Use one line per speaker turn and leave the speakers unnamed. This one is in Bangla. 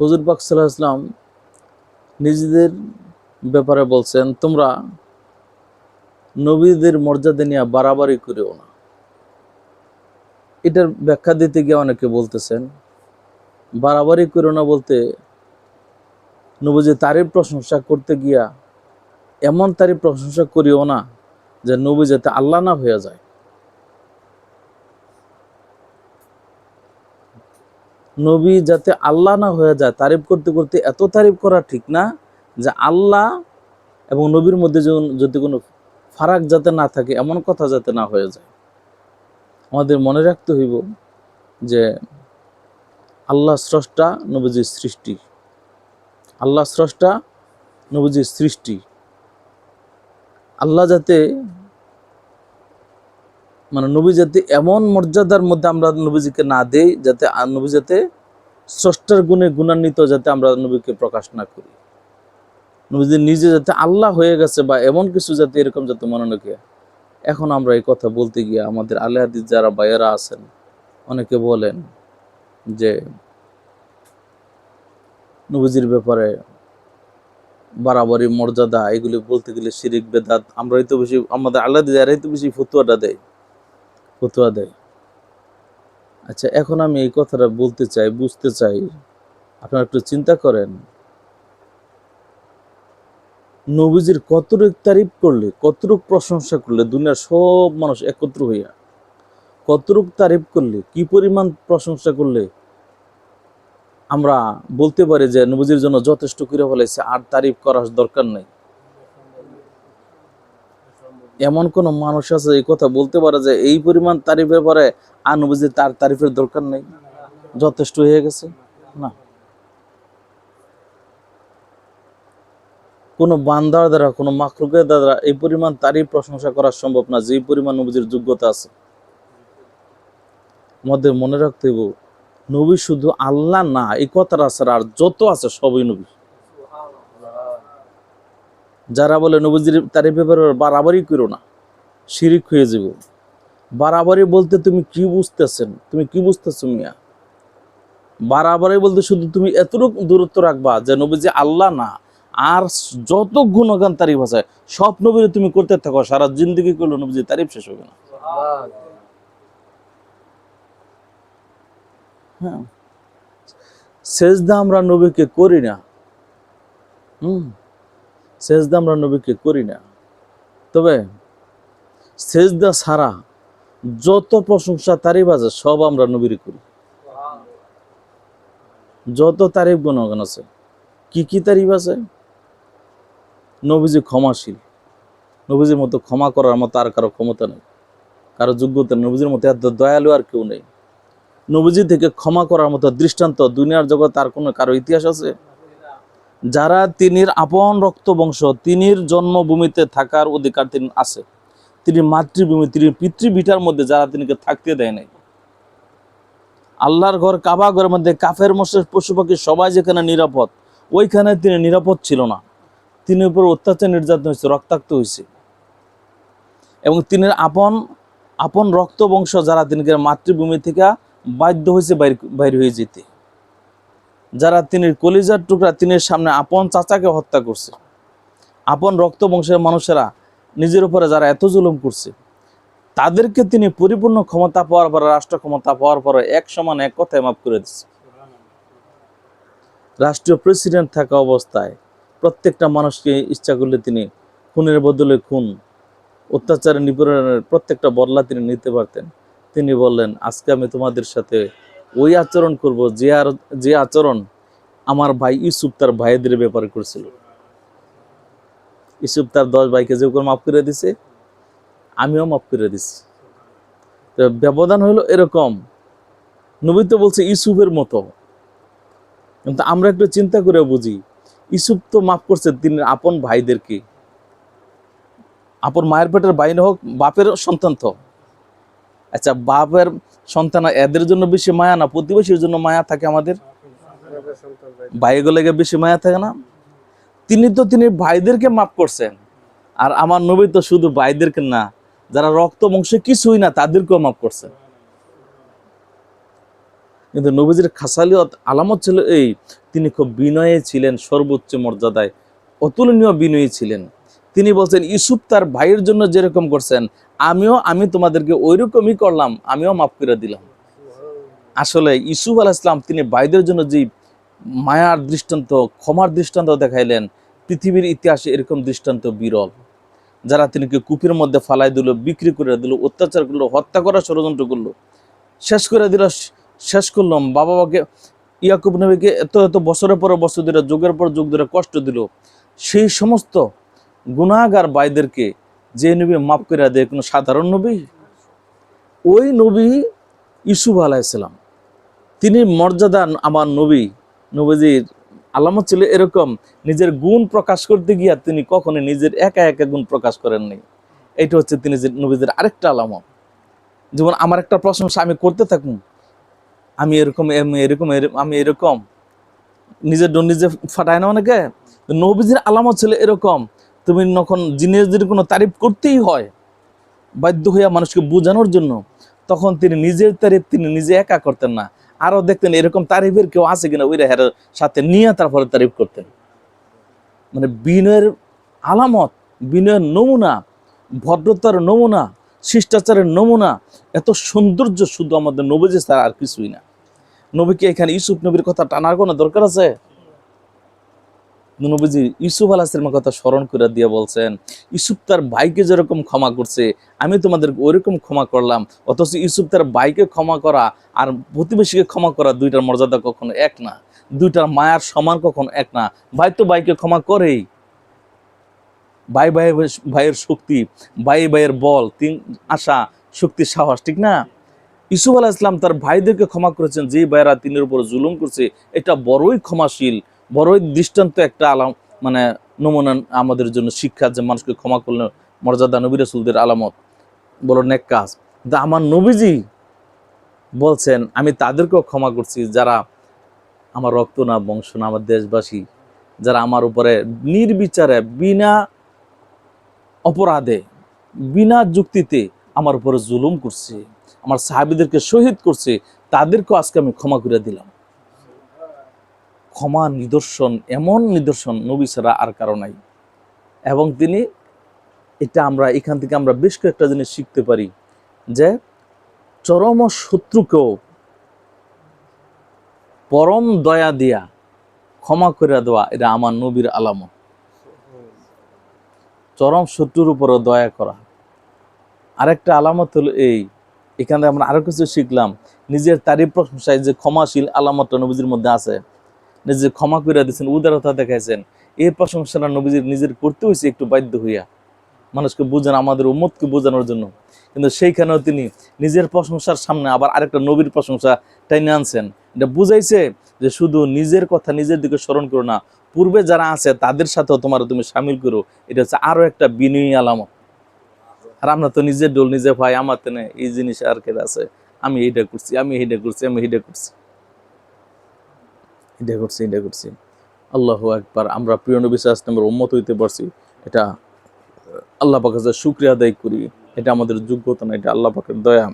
হুজুর পাক সাল্লাহ নিজেদের ব্যাপারে বলছেন, তোমরা নবীদের মর্যাদা নিয়ে বাড়াবাড়ি করিও না। এটার ব্যাখ্যা দিতে গিয়ে অনেকে বলতেছেন, বাড়াবাড়ি করিও না বলতে নবীজি তারিফ প্রশংসা করতে গিয়া এমন তারিফ প্রশংসা করিও না যে নবী যাতে আল্লাহ না হয়ে যায়। নবী যাতে আল্লাহ না হয়ে যায়, তারিফ করতে করতে এত তারিফ করা ঠিক না যে আল্লাহ এবং নবীর মধ্যে যদি কোনো ফারাক যাতে না থাকে, এমন কথা যাতে না হয়ে যায়। আমাদের মনে রাখতে হইব যে আল্লাহ স্রষ্টা নবীজির সৃষ্টি। আল্লাহ স্রষ্টা নবীজির সৃষ্টি। আল্লাহ যাতে মানে নবী যাতে এমন মর্যাদার মধ্যে আমরা নবীজিকে না দেই যাতে নবী যাতে স্রষ্টার গুণে গুণান্বিত যাতে আমরা নবীকে প্রকাশ না করি। নবীজি নিজে যাতে আল্লাহ হয়ে গেছে বা এমন কিছু যাতে এরকম যাতে মনে রাখে এখন আমরা এই কথা বলতে গিয়ে আমাদের আলে হাদিস যারা বাইরা আছেন, অনেকে বলেন যে নবীজির ব্যাপারে বাড়াবাড়ি, মর্যাদা, এগুলি বলতে গেলে শিরিক, বেদাত, আমরাই তো বেশি, আমাদের আল্লাহ যারাই তো বেশি ফতুয়াটা দেয়। ফতুয়া দেয়। আচ্ছা এখন আমি এই কথাটা বলতে চাই, বুঝতে চাই। আপনারা একটু চিন্তা করেন। নবীজির কতটুক তারিফ করলে, কতটুক প্রশংসা করলে, দুনিয়ার সব মানুষ একত্র হইয়া, কতটুক তারিফ করলে, কি পরিমাণ প্রশংসা করলে, আমরা বলতে পারি যে নবীজির জন্য যথেষ্ট করে ফেলেছে, আর তারিফ করার দরকার নেই। এমন কোন মানুষ আছে, এই কথা বলতে পারে যে এই পরিমাণ তারিফের পরে আর নবীজির তার তারিফের দরকার নেই। যথেষ্ট হয়ে গেছে? না। কোনো বান্দার দ্বারা, কোনো মাকরুকের দ্বারা এই পরিমাণ তারিফ প্রশংসা করা সম্ভব না, যে পরিমাণ নবীজির যোগ্যতা আছে। আমাদের মনে রাখতে হইব, নবী শুধু আল্লাহ না, এই কথাটা আছে আর যত আছে সবই নবী। যারা বলে, নবীজির তারিফ ব্যাপারে বাড়াবাড়ি করো না, শিরিক হয়ে যাব। বাড়াবাড়ি বলতে তুমি কি বুঝতেছেন? তুমি কি বুঝতেছো মিয়া? বাড়াবাড়ি বলতে শুধু তুমি এতটুকু দূরত্ব রাখবা যে নবীজি আল্লাহ না, আর যত গুণগান তারিফ আছে, সব নবীর তুমি করতে থাকো, সারা জিন্দগি করল নবীজি তারিফ শেষ হবে না। হ্যাঁ। সেজদা আমরা নবীকে করি না। হুম। সেজদা আমরা নবীকে করি না। তবে সেজদা ছাড়া যত প্রশংসা তারিফ আছে সব আমরা নবীর করি। যত তারিফ গুণগান আছে, কি কি তারিফ আছে? নবীজি ক্ষমাশীল। নবীজির মতো ক্ষমা করার মতো আর কারও ক্ষমতা নেই। কারও যোগ্যতা। নবীজির মতো এত দয়ালু আর কেউ নেই। নবীজি থেকে ক্ষমা করার মতো দৃষ্টান্ত দুনিয়ার জগৎ আর কোনো, কারও ইতিহাস আছে? যারা তিনির আপন রক্ত বংশ, তিনির জন্মভূমিতে থাকার অধিকার তিনি আছে। তিনি মাতৃভূমি তিনি পিতৃভিটার মধ্যে যারা তিনিকে থাকতে দেয় নাই। আল্লাহর ঘর কাবা ঘরের মধ্যে কাফের মশের পশু পাখি সবাই যেখানে নিরাপদ, ওইখানে তিনি নিরাপদ ছিল না। তিনি উপর অত্যাচার নির্যাতন হয়েছে রক্তাক্ত হয়েছে এবং তিনি আপন আপন রক্ত বংশ যারা তিনিকে মাতৃভূমি থেকে বাধ্য হয়েছে বাইর বাইর হয়ে যেতে। যারা তিনি কলিজার টুকরা তিনের সামনে আপন চাচাকে হত্যা করছে, আপন রক্ত বংশের মানুষেরা নিজের উপরে যারা এত জুলুম করছে, তাদেরকে তিনি পরিপূর্ণ ক্ষমতা পাওয়ার পরে, রাষ্ট্র ক্ষমতা পাওয়ার পরে এক সমান এক কথায় মাফ করে দিচ্ছে। রাষ্ট্রীয় প্রেসিডেন্ট থাকা অবস্থায় প্রত্যেকটা মানুষকে ইচ্ছা করলে তিনি খুনের বদলে খুন, অত্যাচারের নিপীড়নের প্রত্যেকটা বদলা তিনি নিতে পারতেন। তিনি বললেন, আজকে আমি তোমাদের সাথে ওই আচরণ করব, যে আর, যে আচরণ আমার ভাই ইউসুফ তার ভাইদের ব্যাপারে করেছিল। ইউসুফ তার দশ ভাইকে যে করে মাফ করে দিছে, আমিও মাফ করে দিছি। তো ব্যবধান হলো এরকম। নবী তো বলছে ইউসুফের মতো। কিন্তু আমরা একটু চিন্তা করে বুঝি, ইউসুফ তো মাফ করছে তিনি আপন ভাইদেরকে। আপন মায়ের পেটের বাইরে হোক, বাপের সন্তান তো। আচ্ছা বাপের সন্তান এদের জন্য বেশি মায়া না প্রতিবেশীর জন্য মায়া থাকে আমাদের? ভাইগুলোকে বেশি মায়া থাকে না? তিনি তো তিনি ভাইদেরকে মাফ করছেন। আর আমার নবী তো শুধু ভাইদেরকে না, যারা রক্ত বংশে কিছুই না, তাদেরকেও মাফ করছেন। কিন্তু নবীজির খাসালিয়ত আলামত ছিল এই, তিনি খুব বিনয়ে ছিলেন, সর্বোচ্চ মর্যাদায়, অতুলনীয় বিনয়ী ছিলেন। তিনি বলছেন, ইউসুফ তার ভাইয়ের জন্য যেরকম করছেন, আমিও, আমি তোমাদেরকে ওইরকমই করলাম, আমিও মাফ করে দিলাম। আসলে ইসুফ আলাহ ইসলাম তিনি ভাইদের জন্য যে মায়ার দৃষ্টান্ত, ক্ষমার দৃষ্টান্ত দেখাইলেন, পৃথিবীর ইতিহাসে এরকম দৃষ্টান্ত বিরল। যারা তিনিকে কূপের মধ্যে ফালাই দিল, বিক্রি করে দিল, অত্যাচার করল, হত্যা করার ষড়যন্ত্র করল, শেষ করে দিল, শেষ করলাম বাবা বাবাকে ইয়াকুব নবীকে এত এত বছরের পর বছর ধরে, যুগের পর যুগ ধরে কষ্ট দিল, সেই সমস্ত গুণাগার বাইদেরকে যে নবী মাফ করে দেয়, কোনো সাধারণ নবী? ওই নবী ইসুফ আলাইসালাম তিনি মর্যাদা আমার নবী। নবীজির আলামত ছিল এরকম, নিজের গুণ প্রকাশ করতে গিয়া তিনি কখনো নিজের একা একা গুণ প্রকাশ করেননি এটা হচ্ছে তিনি যে নবীজির আরেকটা আলামত। যেমন আমার একটা প্রশংসা, আমি করতে থাকুন আমি এরকম এরকম আমি এরকম। নিজের নিজে ফাটায় না অনেকে? নবীজির আলামত ছিল এরকম তুমি যখন জিনিস যদি কোনো তারিফ করতেই হয়, বাধ্য হইয়া মানুষকে বোঝানোর জন্য, তখন তিনি নিজের তারিফ তিনি নিজে একা করতেন না। আরও দেখতেন এরকম তারিফের কেউ আছে কিনা, ওইরা হের সাথে নিয়ে তারপরে তারিফ করতেন। মানে বিনয়ের আলামত, বিনয়ের নমুনা, ভদ্রতার নমুনা, শিষ্টাচারের নমুনা, এত সৌন্দর্য শুধু আমাদের নবীজি ছাড়া আর কিছুই না। নবীকে এখানে ইউসুফ নবীর কথা টানার কোনো দরকার আছে? নবীজি ইউসুফ আলাহিসের কথা স্মরণ করে দিয়ে বলছেন, ইউসুফ তার ভাইকে যেরকম ক্ষমা করছে, আমি তোমাদের ওইরকম ক্ষমা করলাম, অথচ ইউসুফ তার ভাইকে ক্ষমা করা আর প্রতিবেশীকে ক্ষমা করা দুইটার মর্যাদা কখনো এক না। দুইটার মায়ার সমান কখনো এক না। ভাই তো ভাইকে ক্ষমা করেই। ভাই ভাই ভাইয়ের শক্তি, ভাই ভাইয়ের বল, তিন আশা, শক্তি, সাহস, ঠিক না? ইসুফ আলাহ ইসলাম তার ভাইদেরকে ক্ষমা করেছেন যে ভাইয়েরা তিনের উপর জুলুম করছে, এটা বড়ই ক্ষমাশীল। বড়ই দৃষ্টান্ত একটা আলাম মানে নমুনা আমাদের জন্য শিক্ষা যে মানুষকে ক্ষমা করলে মর্যাদা নবী রসুলদের আলামত। বলো নেক কাজ। কিন্তু আমার নবীজি বলছেন, আমি তাদেরকেও ক্ষমা করছি যারা আমার রক্ত না, বংশ না, আমার দেশবাসী, যারা আমার উপরে নির্বিচারে, বিনা অপরাধে, বিনা যুক্তিতে আমার উপরে জুলুম করছে, আমার সাহাবিদেরকে শহীদ করছে, তাদেরকেও আজকে আমি ক্ষমা করে দিলাম। ক্ষমা নিদর্শন, এমন নিদর্শন নবী ছাড়া আর কারও নাই। এবং তিনি এটা আমরা, এখান থেকে আমরা বেশ কয়েকটা জিনিস শিখতে পারি যে চরম শত্রুকেও পরম দয়া দিয়া ক্ষমা করে দেওয়া, এটা আমার নবীর আলামত। চরম শত্রুর উপরও দয়া করা। আরেকটা আলামত হলো এই, এখানে আমরা আরও কিছু শিখলাম। নিজের তারিফ প্রশংসায় যে ক্ষমাশীল আলামতটা নবীজির মধ্যে আছে। নিজে ক্ষমা করে দিয়েছেন উদারতা দেখাইছেন। এই প্রশংসাটা নবীজির নিজের করতে হয়েছে একটু বাধ্য হইয়া। মানুষকে বুঝান, আমাদের উম্মতকে বোঝানোর জন্য। কিন্তু সেইখানেও তিনি নিজের প্রশংসার সামনে আবার আরেকটা নবীর প্রশংসা টাইনে আনছেন। এটা বুঝাইছে যে শুধু নিজের কথা নিজের দিকে স্মরণ করো না, পূর্বে যারা আছে তাদের সাথেও তোমার তুমি সামিল করো। এটা হচ্ছে আরও একটা বিনয়ী আলামত। আর আমরা তো নিজের ডোল নিজে ভাই, আমার তেনে এই জিনিস আর কে আছে? আমি এইটা করছি, আমি এইটা করছি, আমি এইটা করছি। এটা করছি এটা করছি। আল্লাহ একবার আমরা প্রিয় নবী ইসলামের উন্মত হইতে পারছি। এটা আল্লাহ পাকের শুক্রিয়া আদায় করি। এটা আমাদের যোগ্যতা না, এটা আল্লাহ পাকের দয়া।